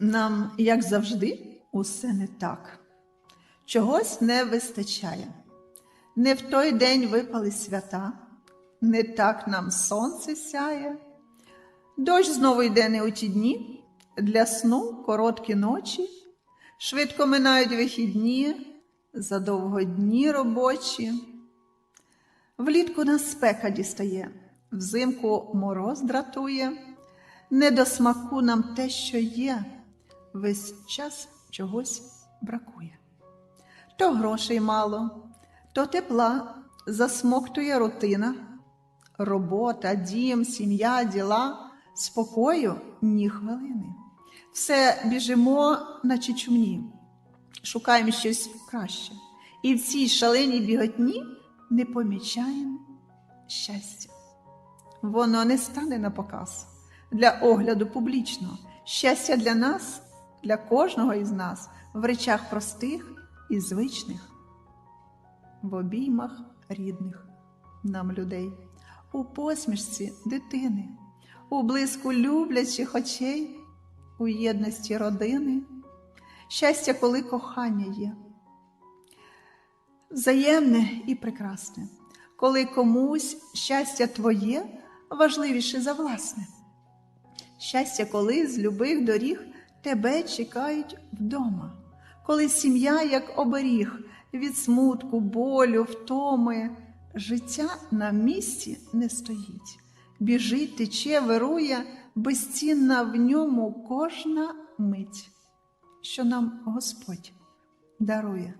Нам, як завжди, усе не так. Чогось не вистачає. Не в той день випали свята, не так нам сонце сяє. Дощ знову йде не у ті дні, для сну короткі ночі, швидко минають вихідні, задовго дні робочі. Влітку нас спека дістає, взимку мороз дратує, не до смаку нам те, що є, весь час чогось бракує. То грошей мало, то тепла засмоктує рутина, робота, дім, сім'я, діла, спокою ні хвилини. Все біжимо, наче чумні, шукаємо щось краще. І в цій шаленій біготні не помічаємо щастя. Воно не стане на показ для огляду публічно. Щастя для нас, для кожного із нас в речах простих і звичних, в обіймах рідних нам людей, у посмішці дитини, у блиску люблячих очей, у єдності родини, щастя, коли кохання є, взаємне і прекрасне, коли комусь щастя твоє важливіше за власне. Щастя, коли з любих доріг тебе чекають вдома, коли сім'я, як оберіг, від смутку, болю, втоми, життя на місці не стоїть, біжить, тече, вирує, безцінна в ньому кожна мить, що нам Господь дарує.